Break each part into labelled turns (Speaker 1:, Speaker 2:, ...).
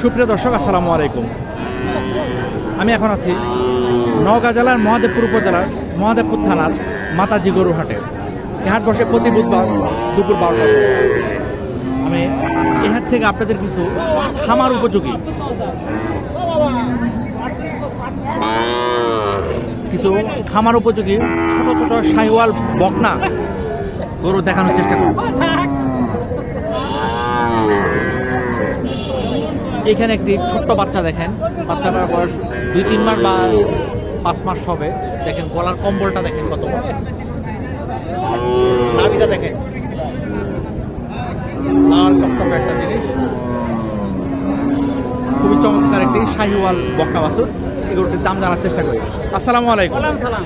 Speaker 1: সুপ্রিয় দর্শক, আসসালামু আলাইকুম। আমি এখন আছি নওগাঁ জেলার মহাদেবপুর উপজেলার মহাদেবপুর থানার মাতাজি গরুর হাটে। এই হাট বসে প্রতি বুধবার দুপুর বারোটা। আমি এই হাট থেকে আপনাদের কিছু খামার উপযোগী, কিছু খামার উপযোগী ছোট ছোট শাহিওয়াল বকনা গরু দেখানোর চেষ্টা করব। এখানে একটি ছোট্ট বাচ্চা দেখেন। বাচ্চাটার বয়স দুই তিন মাস বা পাঁচ মাস হবে। দেখেন গলার কম্বলটা দেখেন কত বড়। নাভিটা দেখেন। লাল টকটকে একটা জিনিস। খুবই চমৎকার একটি শাহিওয়াল বকনা বাছুর। এগুলোটির দাম জানার চেষ্টা করি। আসসালামু আলাইকুম।
Speaker 2: সালাম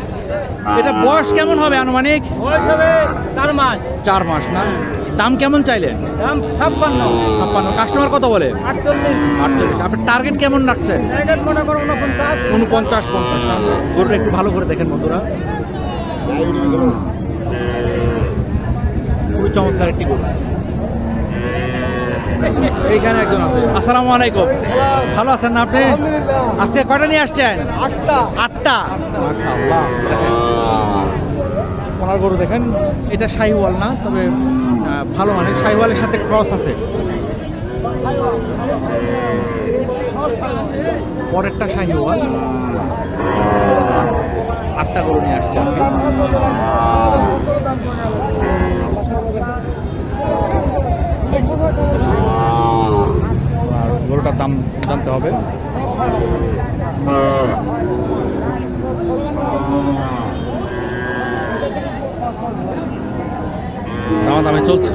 Speaker 1: এটা বয়স কেমন হবে আনুমানিক?
Speaker 2: বয়স হবে চার মাস।
Speaker 1: চার মাস না? দাম কেমন চাইলেন
Speaker 2: দাম ছাপ্পান্ন।
Speaker 1: ছাপ্পান্ন। কাস্টমার কত বলে?
Speaker 2: আটচল্লিশ।
Speaker 1: আটচল্লিশ। আপনার টার্গেট কেমন রাখছেন?
Speaker 2: জায়গার মনে করো উনপঞ্চাশ
Speaker 1: উনপঞ্চাশ পঞ্চাশ। গরুটা একটু ভালো করে দেখেন বন্ধুরা। খুবই চমৎকার একটি গরু। এইখানে একজন আছে। আসসালামু আলাইকুম। ভালো আছেন না আপনি? আজকে কয়টা নিয়ে আসছেন?
Speaker 2: আটটা।
Speaker 1: আটটা? মাশাআল্লাহ। ওনার গরু দেখেন এটা শাহিওয়াল না তবে ভালো মানে শাহিওয়ালের সাথে ক্রস আছে। পরেরটা শাহিওয়াল আটটা গরু নিয়ে আসছে। গরুটার দাম জানতে হবে। দামা দামে চলছে?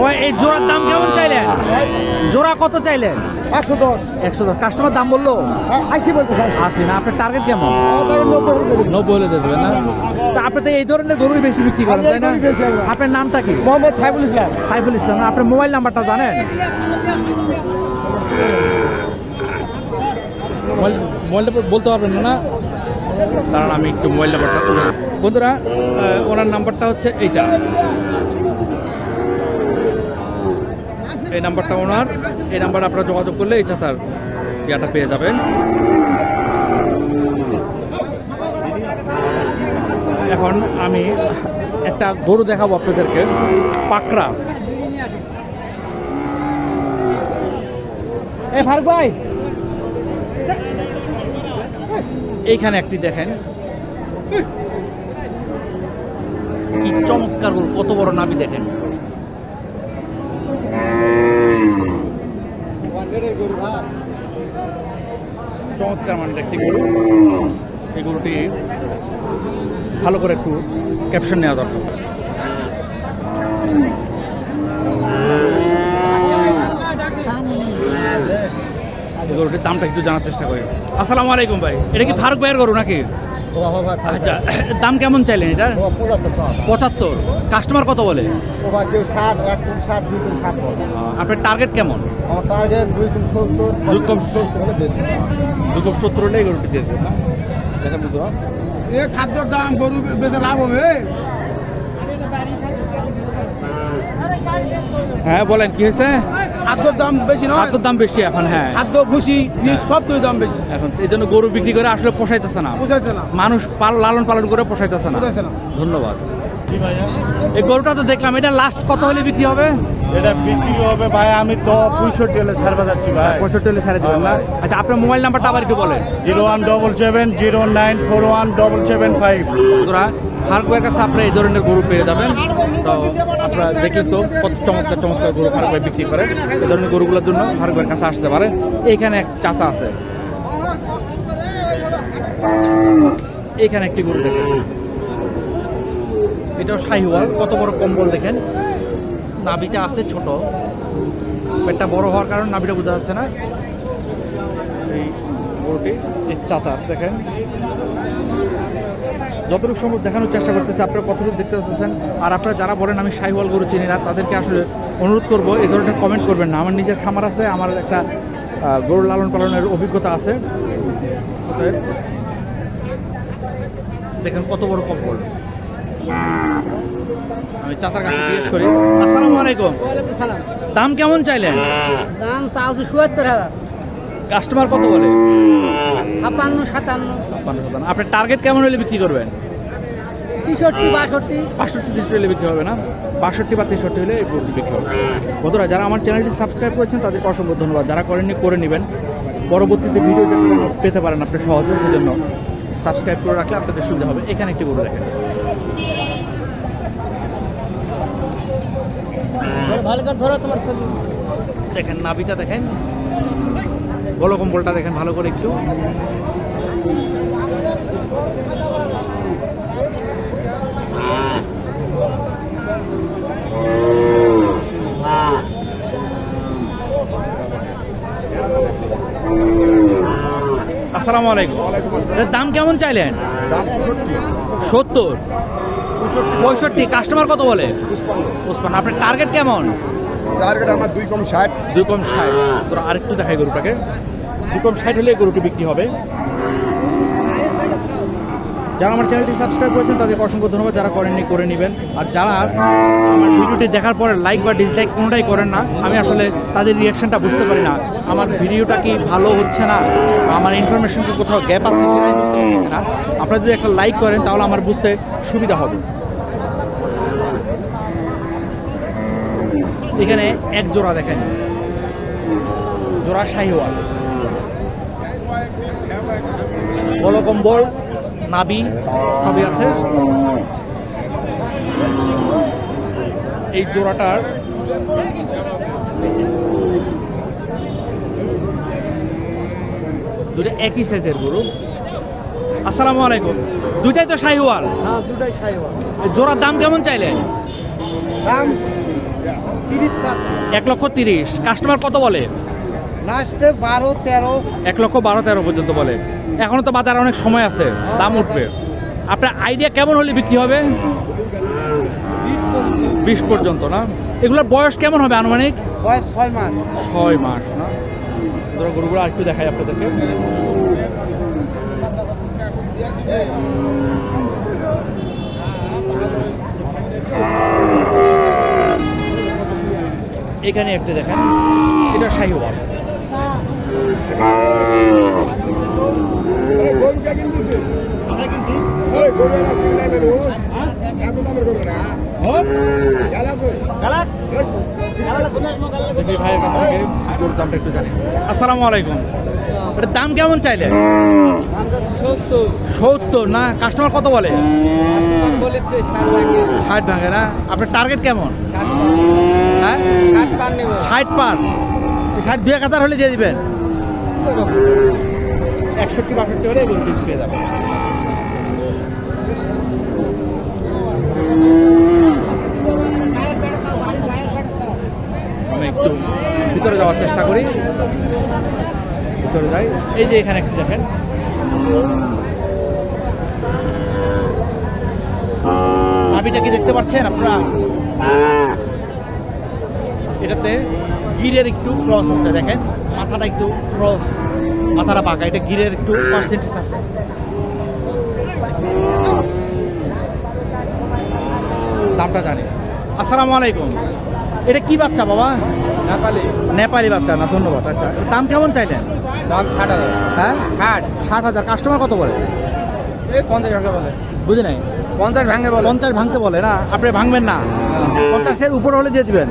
Speaker 1: ও এই জোড়ার দাম কেমন চাইলেন? জোড়া কত চাইলেন?
Speaker 2: একশো দশ।
Speaker 1: একশো দশ। কাস্টমার দাম বলল?
Speaker 2: আশি বলতে
Speaker 1: আশি। না আপনার টার্গেট কেমন?
Speaker 2: নব্বই
Speaker 1: হলে দিয়ে দেবেন। না? তা আপনি তো এই ধরনের গরুই বেশি বিক্রি করেন তাই না। আপনার নামটা কি?
Speaker 2: মোহাম্মদ সাইফুল ইসলাম।
Speaker 1: সাইফুল ইসলাম আপনার মোবাইল নাম্বারটা জানেন? মোবাইল মোবাইলটা বলতে পারবেন না? কারণ আমি একটু মোবাইল নাম্বারটা বন্ধুরা ওনার নাম্বারটা হচ্ছে এইটা। এই নাম্বারটা ওনার। এই নাম্বার আপনারা যোগাযোগ করলে এই চাচার ইয়াটা পেয়ে যাবেন। এখন আমি একটা গরু দেখাবো আপনাদেরকে। পাকড়া। এ ফারুক ভাই এইখানে একটি দেখেন। কি চমৎকার গরু, কত বড় নাবি দেখেন। চমৎকার মানের একটি গরু। এই গরুটি ভালো করে একটু ক্যাপশন নেওয়া দরকার। গরুটির দামটা একটু জানার চেষ্টা করি। আসসালামু আলাইকুম ভাই এটা কি ফারুক ভাইয়ের গরু নাকি? আচ্ছা দাম কেমন চাইলেন এটার? পঁচাত্তর। কাস্টমার কত বলে? আপনার টার্গেট কেমন?
Speaker 2: আমার টার্গেট দুই কোন সত্তর হলে
Speaker 1: গরুটি দিয়ে দেবেন দেখেন বন্ধুরা।
Speaker 2: এ খাদ্যর দাম গরু বেচে লাভ হবে?
Speaker 1: হ্যাঁ বলেন কি হয়েছে?
Speaker 2: খাদ্যর দাম বেশি নয়।
Speaker 1: খাদ্যর দাম বেশি এখন হ্যাঁ।
Speaker 2: খাদ্য ভুসি ফিট সব কিছু দাম বেশি।
Speaker 1: এখন এই জন্য গরু বিক্রি করে আসলে পোষাইতেছে না।
Speaker 2: পোষাইতেছে না।
Speaker 1: মানুষ লালন পালন করে পোষাইতেছে না।
Speaker 2: না।
Speaker 1: ধন্যবাদ। এই গরুটা তো দেখলাম এটা লাস্ট কত হলে বিক্রি হবে?
Speaker 3: এটা বিক্রি হবে ভাই আমি তো পঁয়ষট্টি হলে ছাড়বা যাচ্ছি ভাই।
Speaker 1: পঁয়ষট্টি হলে ছেড়ে দেবেন না? আচ্ছা আপনার মোবাইল নাম্বারটা আবার একটু বলেন।
Speaker 3: Zero one double seven zero nine four one double seven five.
Speaker 1: বন্ধুরা ফারুকের কাছে আপনারা এই ধরনের গরু পেয়ে যাবেন। তো আপনারা দেখলেন তো কত চমৎকার চমৎকার গরু ফারুক ভাই বিক্রি করে। এই ধরনের গরুগুলোর জন্য ফারুক ভাইয়ের কাছে আসতে পারে। এইখানে এক চাচা আছে। এখানে একটি গরু দেখেন। এটাও শাহিওয়াল, কত বড় কম্বল দেখেন। নাভিটা আছে ছোট। পেটটা বড় হওয়ার কারণে নাভিটা বোঝা যাচ্ছে না। এই গরুটি এই চাচা দেখেন। যতটুকু সম্ভব দেখানোর চেষ্টা করতেছে, আপনারা কতটুকু দেখতে পাচ্ছেন। আর আপনারা যারা বলেন আমি শাহিওয়াল গরু চিনি না, তাদেরকে আসলে অনুরোধ করব, এই ধরনের কমেন্ট করবেন না। আমার নিজের খামার আছে, আমার একটা গরু লালন পালনের অভিজ্ঞতা আছে। দেখেন কত বড় কম্বল। আমি চাচার কাছে জিজ্ঞেস করি আসসালামু আলাইকুম।
Speaker 2: সালাম
Speaker 1: দাম কেমন চাইলেন?
Speaker 2: দাম চাওছি চুয়াত্তর হাজার।
Speaker 1: কাস্টমার কত বলে?
Speaker 2: ছাপ্পান্ন সাতান্ন।
Speaker 1: ছাপ্পান্ন সাতান্ন। আপনার টার্গেট কেমন হলে বিক্রি করবেন?
Speaker 2: তেষট্টি বাষট্টি।
Speaker 1: বাষট্টি তেষট্টি হলে বিক্রি হবে না? বাষট্টি বা তেষট্টি হলে এই গরুটি বিক্রি হবে। বন্ধুরা যারা আমার চ্যানেলটি সাবস্ক্রাইব করেছেন তাদেরকে অসংখ্য ধন্যবাদ। যারা করেননি করে নেবেন। পরবর্তীতে ভিডিও পেতে পারেন আপনি সহজে। সেজন্য সাবস্ক্রাইব করে রাখলে আপনাদের সুবিধা হবে। এখানে একটি গরু দেখেন।
Speaker 2: ভালো করে ধরো তোমার ছবি।
Speaker 1: দেখেন নাবিটা দেখেন। গলো কম্বলটা দেখেন ভালো করে একটু। আসসালামু আলাইকুম। দাম কেমন চাইলেন? সত্তর।
Speaker 3: পঁয়ষট্টি।
Speaker 1: কাস্টমার কত বলে? ওসমান আপনার টার্গেট কেমন?
Speaker 3: টার্গেট আমার দুই কম ষাট।
Speaker 1: দুই কম ষাট। তোরা আরেকটু দেখাই গরুটাকে। দুই কম ষাট হলে গরুটি বিক্রি হবে। যারা আমার চ্যানেলটি সাবস্ক্রাইব করেছেন তাদেরকে অসংখ্য ধন্যবাদ। যারা করেননি করে নেবেন। আর যারা আমার ভিডিওটি দেখার পরে লাইক বা ডিসলাইক কোনোটাই করেন না আমি আসলে তাদের রিয়াকশনটা বুঝতে পারি না। আমার ভিডিওটা কি ভালো হচ্ছে না? আমার ইনফরমেশন কি কোথাও গ্যাপ আছে সেটাই বুঝতে পারছি না। আপনারা যদি একটা লাইক করেন তাহলে আমার বুঝতে সুবিধা হবে। এখানে এক জোড়া দেখেন জোড়া শাহিওয়াল। বড় কম্বল নাবি সবই আছে। এই জোড়াটার দুটো একই সাইজের গরু। আসসালামু আলাইকুম। দুইটাই তো শাহিওয়াল?
Speaker 2: হ্যাঁ দুটাই খাইবা
Speaker 1: জোড়ার দাম কেমন চাইলেন?
Speaker 2: দাম
Speaker 1: এক লক্ষ তিরিশ। কাস্টমার কত বলে?
Speaker 2: লাস্টে বারো তেরো।
Speaker 1: এক লক্ষ বারো তেরো পর্যন্ত বলে। এখনও তো বাজারে অনেক সময় আছে দাম উঠবে। আপনার আইডিয়া কেমন হলে বিক্রি হবে?
Speaker 2: বিশ পর্যন্ত
Speaker 1: না? এগুলোর বয়স কেমন হবে আনুমানিক?
Speaker 2: বয়স ছয় মাস।
Speaker 1: ছয় মাস না? ধরো গরুগুলো আর একটু দেখাই আপনাদেরকে। এখানে একটা দেখেন এটা শাহিওয়াল একটু আসসালামু আলাইকুম। এটার দাম কেমন চাইলে
Speaker 2: সত্তর।
Speaker 1: না? কাস্টমার কত বলে?
Speaker 2: বলেছে ষাট ভাঙে।
Speaker 1: না? আপনার টার্গেট কেমন?
Speaker 2: ষাট
Speaker 1: হ্যাঁ?
Speaker 2: ষাট পার
Speaker 1: ষাট দুই এক হাজার হলে দিয়ে দিবেন। একষট্টি বাষট্টি হলে গরু পেয়ে যাবে। আমি একটু ভিতরে যাওয়ার চেষ্টা করি। ভিতরে যাই। এই যে এখানে একটু দেখেন। নাভিটা কি দেখতে পাচ্ছেন আপনারা? এটাতে গিরের একটু ক্রস আছে দেখেন। মাথাটা একটু ক্রস মাথাটা পাকা এটা গিরের একটু পার্সেন্টেজ আছে। দামটা জানি। আসসালামু আলাইকুম। এটা কি বাচ্চা বাবা?
Speaker 2: নেপালি।
Speaker 1: নেপালি বাচ্চা না ধন্যবাদ। আচ্ছা দাম কেমন চাইলেন?
Speaker 2: দাম ষাট হাজার।
Speaker 1: হ্যাঁ?
Speaker 2: ষাট।
Speaker 1: ষাট হাজার। কাস্টমার কত বলে?
Speaker 2: এই পঞ্চাশ ভাঙে বলে।
Speaker 1: বুঝি নাই?
Speaker 2: পঞ্চাশ ভাঙে বলে।
Speaker 1: পঞ্চাশ ভাঙতে বলে না? আপনি ভাঙবেন না? পঞ্চাশের উপর হলে দিয়ে দিবেন।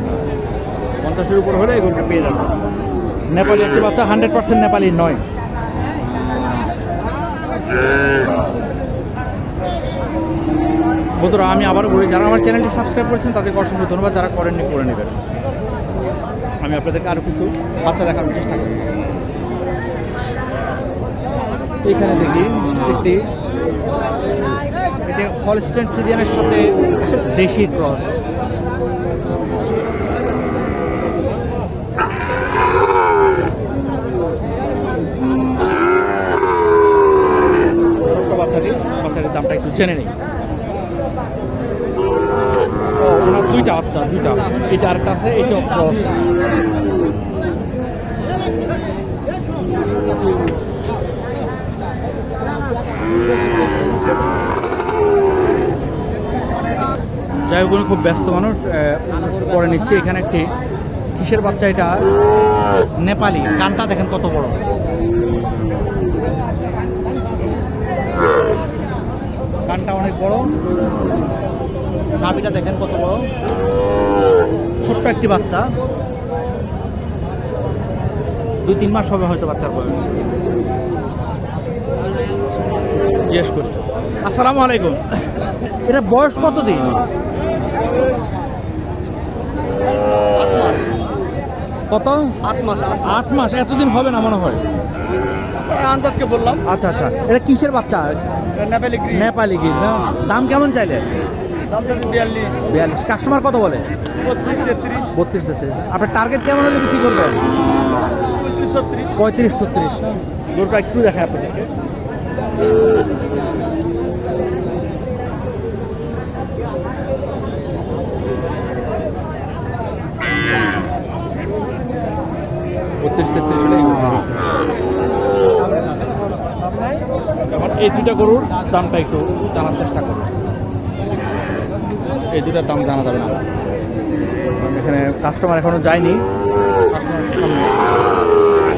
Speaker 1: পঞ্চাশের উপর হলে এগুলোটা পেয়ে যাবেন নেপালি একটি বাচ্চা হান্ড্রেড পার্সেন্ট নেপালি নয়। বন্ধুরা, আমি আবারও বলি, যারা আমার চ্যানেলটি সাবস্ক্রাইব করেছেন, তাদেরকে অসংখ্য ধন্যবাদ, যারা করেননি, করে নেবেন। আমি আপনাদেরকে আরও কিছু বাচ্চা দেখানোর চেষ্টা করি। এখানে দেখি একটি, এটা হলস্টেন ফ্রিজিয়ানের সাথে দেশি ক্রস। দামটা একটু জেনে নেই। ওনার দুইটা বাচ্চা, দুইটা। এটা আরেকটা আছে এটা ক্রস যাই হোক খুব ব্যস্ত মানুষ পরে নিচ্ছি। এখানে একটি কিসের বাচ্চা এটা? নেপালি। কানটা দেখেন কত বড়। কানটা অনেক বড়। নাভিটা দেখেন কত বড়। ছোট্ট একটি বাচ্চা। দুই তিন মাস হবে হয়তো বাচ্চার বয়স। জিজ্ঞেস করি। আসসালামু আলাইকুম। এটা বয়স কত দিন কত?
Speaker 2: আট মাস
Speaker 1: আট মাস। এতদিন হবে না মনে হয়।
Speaker 2: আন্দাজকে বললাম।
Speaker 1: আচ্ছা আচ্ছা। এটা কিসের বাচ্চা?
Speaker 2: নেপালি গ্রিন।
Speaker 1: না? দাম কেমন চাইলে?
Speaker 2: দাম বিয়াল্লিশ।
Speaker 1: বিয়াল্লিশ। কাস্টমার কত বলে?
Speaker 2: বত্রিশ তেত্রিশ।
Speaker 1: আপনার টার্গেট কেমন হলে বিক্রি করবেন?
Speaker 2: পঁয়ত্রিশ ছত্রিশ।
Speaker 1: পঁয়ত্রিশ ছত্রিশ। গরুটা একটু দেখায় আপনাদেরকে। বত্রিশ তেত্রিশ হলেই এখন এই দুটা গরুর দামটা একটু জানার চেষ্টা করুন। এই দুটার দাম জানা যাবে না। এখানে কাস্টমার এখনও যায়নি। সামনে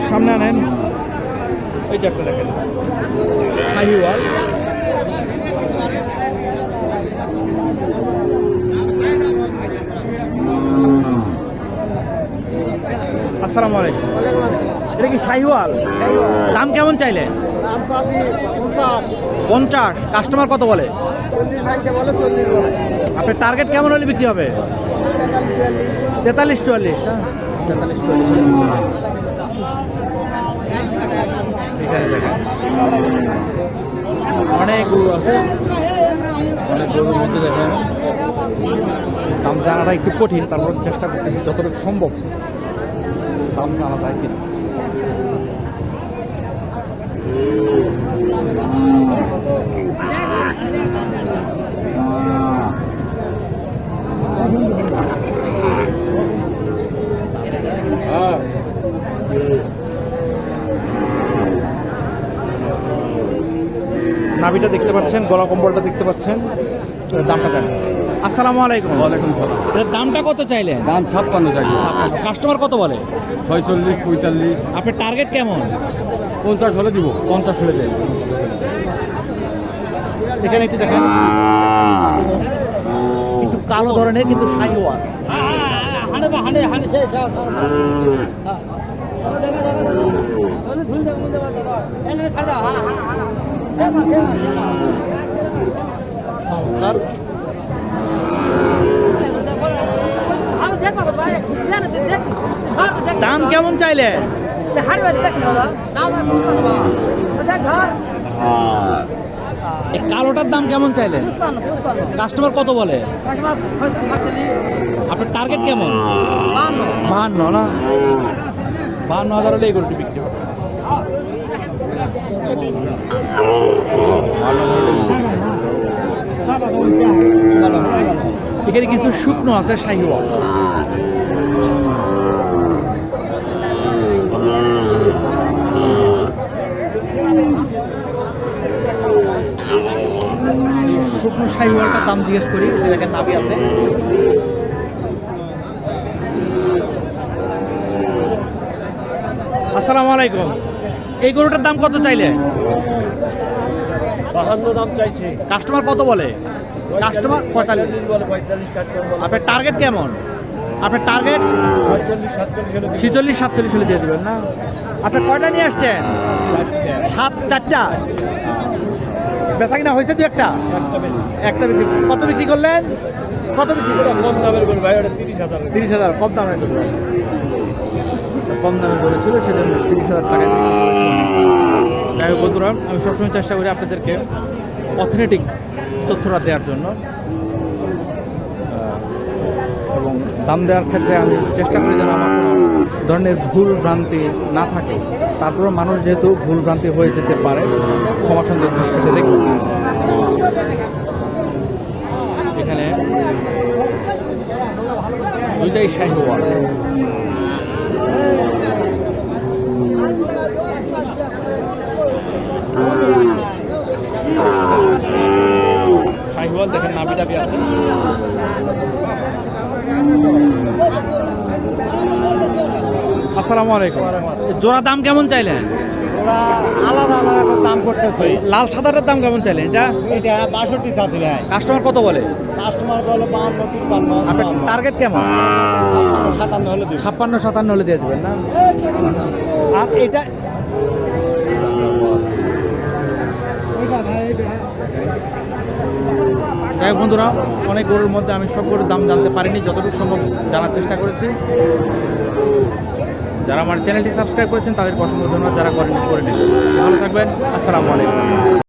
Speaker 1: সামনে আনেন ওই একটা দেখেন। আসসালামু আলাইকুম। এটা কি শাহিওয়াল? দাম কেমন চাইলে
Speaker 2: দাম চাচ্ছি পঞ্চাশ।
Speaker 1: কাস্টমার কত বলে? আপনার টার্গেট কেমন হলে বিক্রি হবে?
Speaker 2: তেতাল্লিশ
Speaker 1: চুয়াল্লিশ তেতাল্লিশ চুয়াল্লিশ। অনেক গরু আছে। অনেক গরুর মধ্যে দেখেন। দাম জানাটা একটু কঠিন তারপর চেষ্টা করতেছি যতটুকু সম্ভব। দাম জানা যায় কিনা। নাভিটা দেখতে পাচ্ছেন গলা কম্বলটা দেখতে পাচ্ছেন দামটা জানেন। আসসালামু আলাইকুম।
Speaker 3: ওয়ালাইকুম সালাম।
Speaker 1: এর দামটা কত চাইলেন?
Speaker 3: দাম ছাপ্পান্ন চাই
Speaker 1: কাস্টমার কত বলে?
Speaker 3: ছয়চল্লিশ পঁয়তাল্লিশ।
Speaker 1: আপনার টার্গেট কেমন?
Speaker 3: পঞ্চাশ হলে দিব।
Speaker 1: পঞ্চাশ হলে দেন। এখানে একটু দেখেন। একটু কালো ধরনের, কিন্তু চমৎকার দাম কেমন চাইলে এই কালোটার দাম কেমন চাইলেন কাস্টমার কত বলে আপনার টার্গেট কেমন বাহান্ন না বাহান্ন হাজার হলে এই গরুটি বিক্রি হবে এখানে কিছু শুকনো আছে শাহিওয়াল শুকনো শাহিওয়ালটার দাম জিজ্ঞেস করি এটা দেখেন নাবি আছে। আসসালামু আলাইকুম। এই গরুটার দাম কত চাইলে?
Speaker 3: বাহান্ন দাম চাইছে।
Speaker 1: কাস্টমার কত বলে? কাস্টমার পঁয়তাল্লিশ।
Speaker 3: বলে পঁয়তাল্লিশ
Speaker 1: আপনার টার্গেট কেমন? আপনার টার্গেট? ছিচল্লিশ সাতচল্লিশ হলে দিয়ে দেবেন না? আপনার কয়টা নিয়ে আসছেন? সাত চারটা? বেচা কিনা হয়েছে দু একটা?
Speaker 3: একটা
Speaker 1: বিক্রি কত বিক্রি করলেন? কত বিক্রি
Speaker 3: কম দামের করে ভাই ওটা তিরিশ হাজার।
Speaker 1: তিরিশ হাজার কম দামের গরু। কম দামের গরু ছিল সেজন্য তিরিশ হাজার টাকা। যাই হোক বন্ধুরা আমি সবসময় চেষ্টা করি আপনাদেরকে অথেন্টিক তথ্যটা দেওয়ার জন্য। এবং দাম দেওয়ার ক্ষেত্রে আমি চেষ্টা করি যেন আমার কোনো ধরনের ভুল ভ্রান্তি না থাকে। তারপরে মানুষ যেহেতু ভুলভ্রান্তি হয়ে যেতে পারে ক্ষমা সুন্দর দৃষ্টিতে রেখে এখানে দুইটাই শাহী শাহিওয়াল দেখেন নাবি টাবি আছে আসসালামু আলাইকুম। জোড়া দাম কেমন চাইলেন?
Speaker 2: আলাদা আলাদা দাম করতেছে
Speaker 1: লাল দাম কেমন এটা
Speaker 2: এটা
Speaker 1: কাস্টমার কত বলে?
Speaker 2: কাস্টমার সাতান্ন হলে
Speaker 1: ছাপ্পান্ন হলে দিয়ে দেবেন না? আর বন্ধুরা, অনেক গরুর মধ্যে আমি সব গরুর দাম জানতে পারিনি, যতটুকু সম্ভব জানার চেষ্টা করেছি। যারা আমার চ্যানেলটি সাবস্ক্রাইব করেছেন তাদের পছন্দ ধন্যবাদ, যারা করেন করে নিন। ভালো থাকবেন, আসসালামু আলাইকুম।